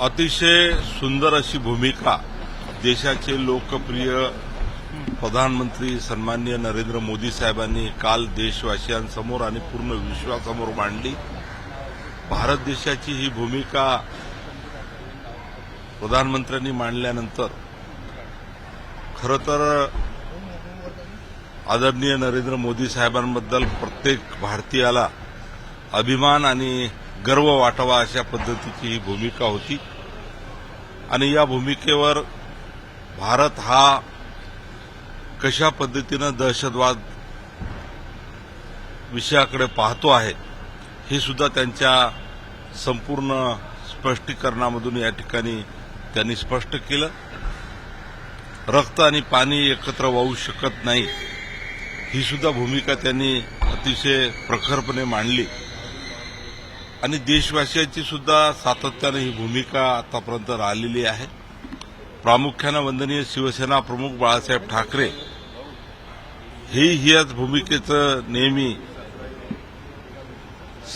अतिशय सुंदर अशी भूमिका देशाचे लोकप्रिय प्रधानमंत्री सन्मान्य नरेंद्र मोदी साहेबांनी काल देशवासियांसमोर आणि पूर्ण विश्वासमोर मांडली. भारत देशाची ही भूमिका प्रधानमंत्र्यांनी मांडल्यानंतर खरं तर आदरणीय नरेंद्र मोदी साहेबांबद्दल प्रत्येक भारतीयाला अभिमान आणि गर्व वाटावा अशा पद्धतीची ही भूमिका होती. आणि या भूमिकेवर भारत हा कशा पद्धतीनं दहशतवाद विषयाकडे पाहतो आहे हे सुद्धा त्यांच्या संपूर्ण स्पष्टीकरणामधून या ठिकाणी त्यांनी स्पष्ट केलं. रक्त आणि पाणी एकत्र वाहू शकत नाही ही सुद्धा भूमिका त्यांनी अतिशय प्रखरपणे मांडली. आणि देशवासियांची सुद्धा सातत्यानं ही भूमिका आतापर्यंत राहिलेली आहे. प्रामुख्यानं वंदनीय शिवसेना प्रमुख बाळासाहेब ठाकरे हे याच भूमिकेचं नेहमी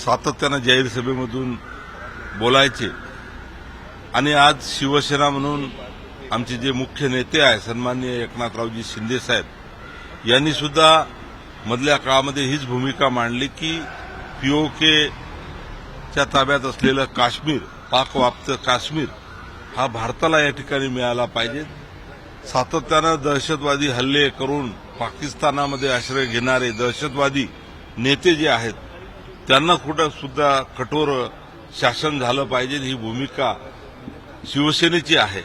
सातत्यानं जाहीर सभेमधून बोलायचे. आणि आज शिवसेना म्हणून आमचे जे मुख्य नेते आहे सन्माननीय एकनाथरावजी शिंदे साहेब यांनी सुद्धा मधल्या काळामध्ये हीच भूमिका मांडली की च्या ताब्यात असलेलं काश्मीर पाकव्याप्त काश्मीर हा भारताला या ठिकाणी मिळाला पाहिजे. सातत्यानं दहशतवादी हल्ले करून पाकिस्तानामध्ये आश्रय घेणारे दहशतवादी नेते जे आहेत त्यांना कुठं सुद्धा कठोर शासन झालं पाहिजे ही भूमिका शिवसेनेची आहे.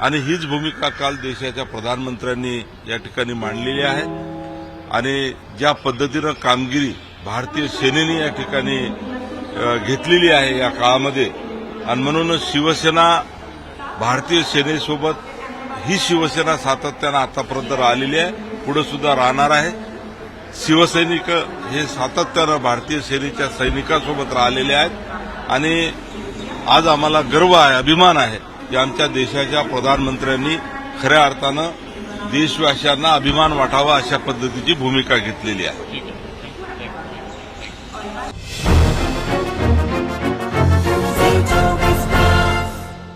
आणि हीच भूमिका काल देशाच्या प्रधानमंत्र्यांनी या ठिकाणी मांडलेली आहे. आणि ज्या पद्धतीनं कामगिरी भारतीय सेनेने या ठिकाणी घेतलेली आहे या काळामध्ये. आणि म्हणूनच शिवसेना भारतीय सेनेसोबत ही शिवसेना सातत्यानं आतापर्यंत राहिलेली आहे. पुढे सुद्धा राहणार आहे. शिवसैनिक हे सातत्यानं भारतीय सेनेच्या सैनिकांसोबत राहिलेले आहेत. आणि आज आम्हाला गर्व आहे अभिमान आहे की आमच्या देशाच्या प्रधानमंत्र्यांनी खऱ्या अर्थानं देशवासियांना अभिमान वाटावा अशा पद्धतीची भूमिका घेतलेली आहे. Thank you.